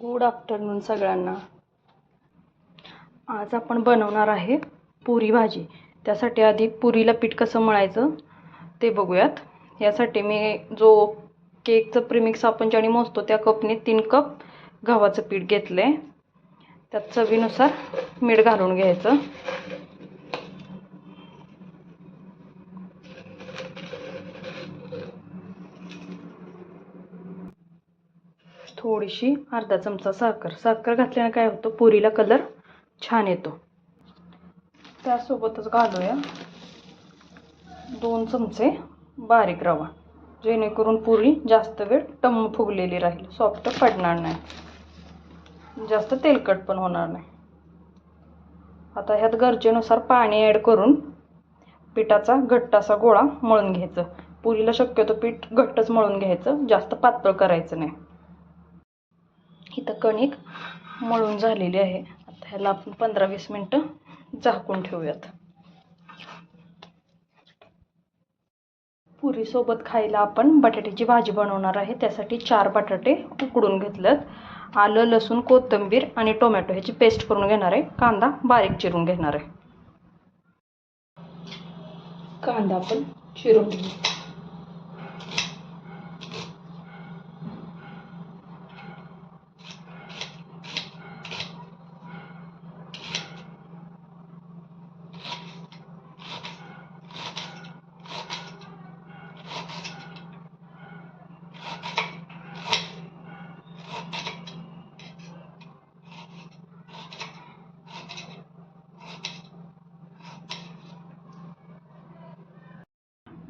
Good afternoon सगळ्यांना. आज आपण बनवणार आहे पुरी भाजी. त्यासाठी आधी पुरीला पीठ कसं मळायचं ते बघूयात. यासाठी मी जो केकचं प्रिमिक्स आपण ज्याने मोजतो त्या कपने तीन कप गव्हाचं पीठ घेतलं आहे त्यात चवीनुसार मीठ घालून घ्यायचं. थोडीशी अर्धा चमचा साखर. साखर घातल्याने काय होतं? पुरीला कलर छान येतो. त्यासोबतच घालूया दोन चमचे बारीक रवा जेणेकरून पुरी जास्त वेळ टम्म फुगलेली राहील. सॉफ्ट पडणार नाही. जास्त तेलकट पण होणार नाही. आता ह्यात गरजेनुसार पाणी ॲड करून पिठाचा घट्ट असा गोळा मळून घ्यायचं. पुरीला शक्यतो पीठ घट्टच मळून घ्यायचं. जास्त पातळ करायचं नाही. इथं कणिक मळून झालेली आहे. आता ह्याला आपण पंधरा वीस मिनटं झाकून ठेवूयात. पुरीसोबत खायला आपण बटाट्याची भाजी बनवणार आहे. त्यासाठी चार बटाटे उकडून घेतलेत. आलं लसूण कोथिंबीर आणि टोमॅटो ह्याची पेस्ट करून घेणार आहे. कांदा बारीक चिरून घेणार आहे. कांदा आपण चिरून घेऊ.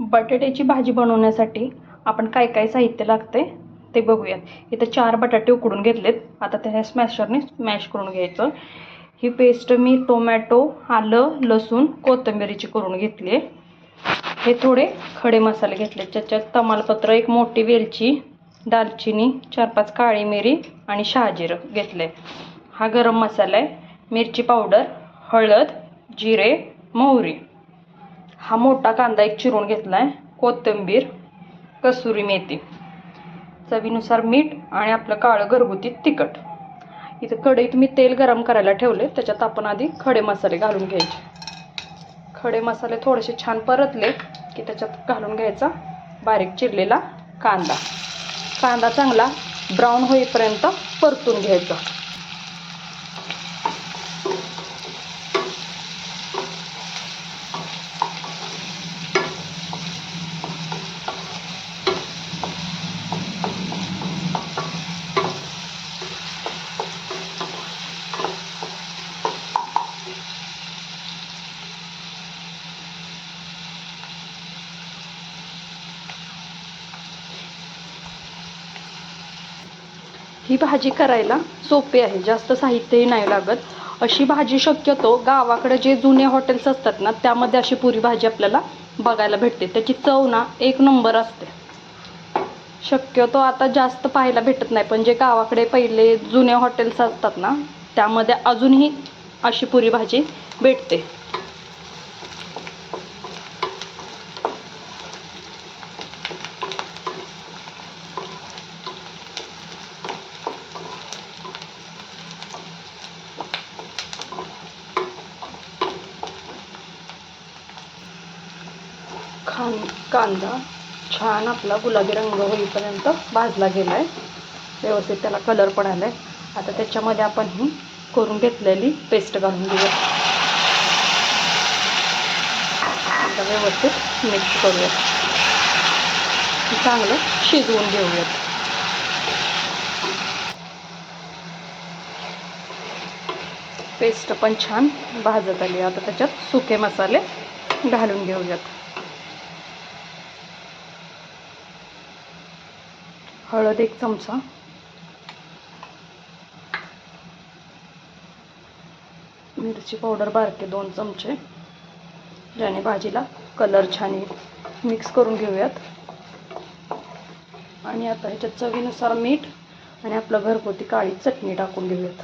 बटाट्याची भाजी बनवण्यासाठी आपण काय काय साहित्य लागते ते बघूयात. इथं चार बटाटे उकडून घेतलेत. आता त्या स्मॅशरने स्मॅश करून घ्यायचं. ही पेस्ट मी टोमॅटो आलं लसूण कोथिंबिरीची करून घेतली आहे हे थोडे खडे मसाले घेतले त्याच्यात तमालपत्र एक मोठी वेलची दालचिनी चार पाच काळी मिरी आणि शहाजिरं घेतले हा गरम मसाला आहे. मिरची पावडर हळद जिरे मोहरी. हा मोठा कांदा एक चिरून घेतला आहे कोथिंबीर कसुरी मेथी. चवीनुसार मीठ आणि आपलं काळं घरगुती तिखट. इथं कढईत मी तेल गरम करायला ठेवले त्याच्यात आपण आधी खडे मसाले घालून घ्यायचे. खडे मसाले थोडेसे छान परतले की त्याच्यात घालून घ्यायचा बारीक चिरलेला कांदा. कांदा चांगला ब्राऊन होईपर्यंत परतून घ्यायचा. ही भाजी करायला सोपी आहे जास्त साहित्यही नाही लागत. अशी भाजी शक्यतो गावाकडे जे जुने हॉटेल्स असतात ना त्यामध्ये अशी पुरी भाजी आपल्याला बघायला भेटते. त्याची चव ना एक नंबर असते. शक्यतो आता जास्त पाहायला भेटत नाही पण जे गावाकडे पहिले जुने हॉटेल्स असतात ना त्यामध्ये अजूनही अशी पुरी भाजी भेटते. खान कांदा छान आपला गुलाबी रंग होईपर्यंत भाजला गेला आहे व्यवस्थित त्याला कलर पण आला आहे आता त्याच्यामध्ये आपण ही करून घेतलेली पेस्ट घालून घेऊया. आता व्यवस्थित मिक्स करूयात चांगलं शिजवून घेऊयात पेस्ट पण छान भाजत आली. आता त्याच्यात सुके मसाले घालून घेऊयात. हळद एक चमचा. मिरची पावडर बारके दोन चमचे. ज्याने भाजीला कलर छान येईल. मिक्स करून घेऊयात. आणि आता ह्याच्यात चवीनुसार मीठ आणि आपलं घरगुती काळी चटणी टाकून घेऊयात.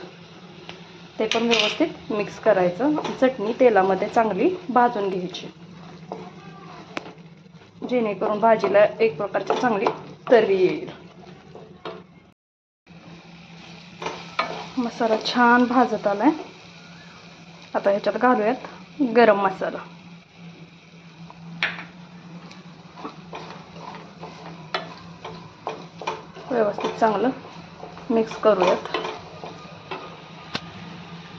ते पण व्यवस्थित मिक्स करायचं. चटणी तेलामध्ये चांगली भाजून घ्यायची. जेणेकरून भाजीला एक प्रकारची चांगली तर्री येईल. मसाला छान भाजत आलाय. आता ह्याच्यात घालूयात गरम मसाला. व्यवस्थित चांगलं मिक्स करूयात.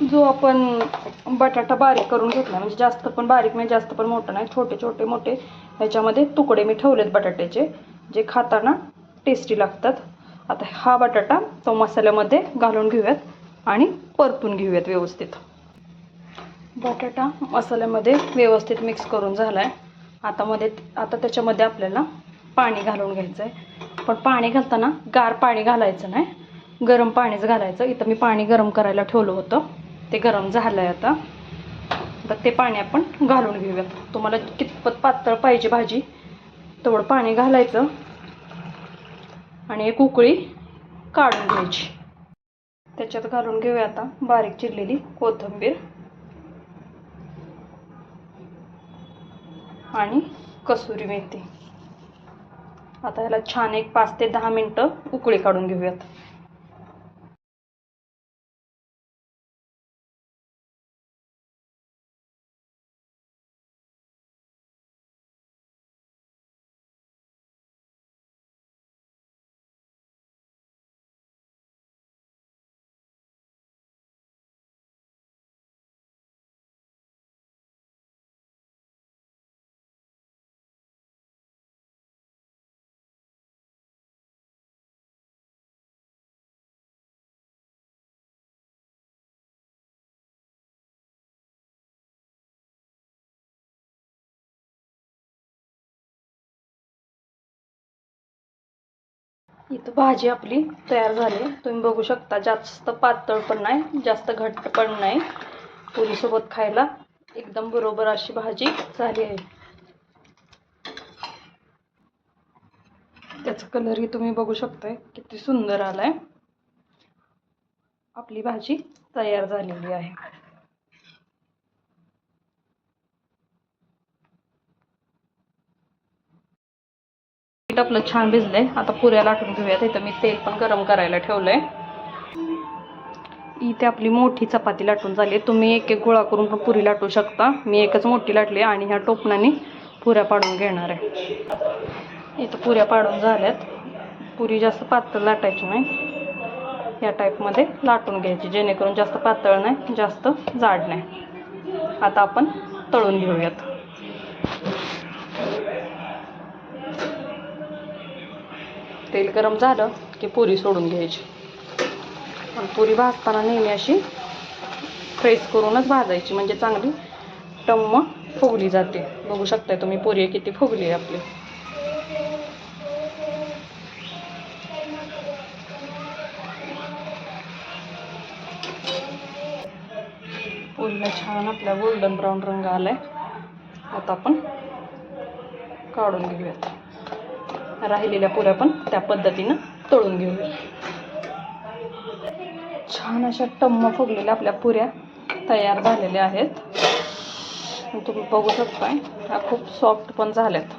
जो आपण बटाटा बारीक करून घेतला म्हणजे जास्त पण बारीक नाही जास्त पण मोठं नाही छोटे छोटे मोठे ह्याच्यामध्ये तुकडे मी ठेवलेत बटाट्याचे जे खाताना टेस्टी लागतात. आता हा बटाटा तो मसाल्यामध्ये घालून घेऊयात. आणि परतून घेऊयात व्यवस्थित. बटाटा मसाल्यामध्ये व्यवस्थित मिक्स करून झाला आहे आता मध्ये आता त्याच्यामध्ये आपल्याला पाणी घालून घ्यायचं आहे पण पाणी घालताना गार पाणी घालायचं नाही. गरम पाणीच घालायचं. इथं मी पाणी गरम करायला ठेवलं होतं. ते गरम झालं आहे आता तर ते पाणी आपण घालून घेऊयात. तुम्हाला कितपत पातळ पाहिजे भाजी तेवढं पाणी घालायचं. आणि एक उकळी काढून घ्यायची. त्याच्यात घालून घेऊया आता बारीक चिरलेली कोथिंबीर. आणि कसुरी मेथी. आता ह्याला छान एक पाच ते दहा मिनटं उकळी काढून घेऊयात. इथं भाजी आपली तयार झाली. तुम्ही बघू शकता जास्त पातळ पण नाही जास्त घट्ट पण नाही पुरीसोबत खायला. एकदम बरोबर अशी भाजी झाली आहे. त्याचा कलरही तुम्ही बघू शकताय किती सुंदर आलाय. आपली भाजी तयार झालेली आहे. पीठ आपलं छान भिजलंय. आता पुऱ्या लाटून घेऊयात. इथं मी तेल पण गरम करायला ठेवलंय. इथे आपली मोठी चपाती लाटून झाली तुम्ही एक एक गोळा करून पण पुरी लाटू शकता. मी एकच मोठी लाटली आणि ह्या टोपणाने पुऱ्या पाडून घेणार आहे. इथं पुऱ्या पाडून झाल्यात. पुरी जास्त पातळ लाटायची नाही. या टाईपमध्ये लाटून घ्यायची जेणेकरून जास्त पातळ नाही जास्त जाड नाही. आता आपण तळून घेऊयात. तेल गरम झालं की पुरी सोडून घ्यायची. पुरी भाजताना नेहमी अशी फ्रेश करूनच भाजायची म्हणजे चांगली टम्म फुगली जाते. बघू शकताय तुम्ही पुरी किती फुगली आहे आपली. पुरीला छान आपल्या गोल्डन ब्राऊन रंग आलाय. आता आपण काढून घेऊयात. राहिलेल्या पुऱ्या पण त्या पद्धतीनं तळून घेऊया. छान अशा टम्म फुगलेल्या आपल्या पुऱ्या तयार झालेल्या आहेत. तुम्ही बघू शकताय ह्या खूप सॉफ्ट पण झाल्यात.